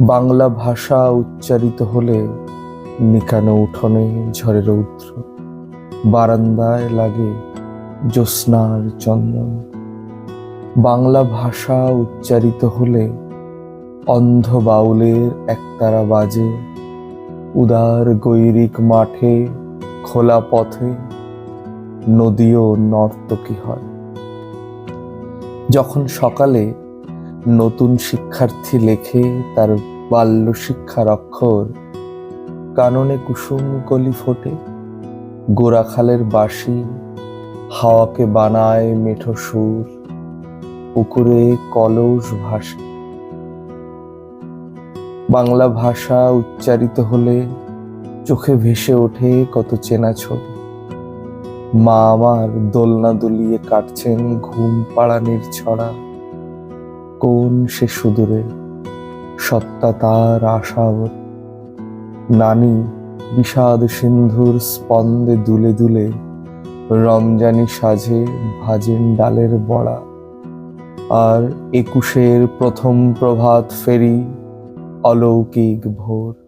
বাংলা ভাষা উচ্চারিত হলে নিকানো উঠোনে ঝরে রৌদ্র। বারান্দায় লাগে জ্যোৎস্নার চন্দন। বাংলা ভাষা উচ্চারিত হলে অন্ধ বাউলের একতারা বাজে। উদার গৈরিক মাঠে খোলা পথে নদীও নর্তকী হয়। যখন সকালে নতুন শিক্ষার্থী লেখে তার বাল্য শিক্ষার অক্ষর। কাননে কুসুম কলি ফোটে গোরাখালের বাঁশি, হাওয়াকে বানায় মেঠো সুর, পুকুরে কলস ভাসে। বাংলা ভাষা উচ্চারিত হলে চোখে ভেসে ওঠে কত চেনা ছবি। মা আমার দোলনা দুলিয়ে কাটছেন ঘুম পাড়ানির ছড়া। কোন সে সুদূরে? সত্তা তার আশাবর নানি বিষাদ সিন্ধুর স্পন্দে দুলে দুলে, রমজানি সাজে ভাজেন ডালের বড়া। আর একুশের প্রথম প্রভাত ফেরি অলৌকিক ভোর।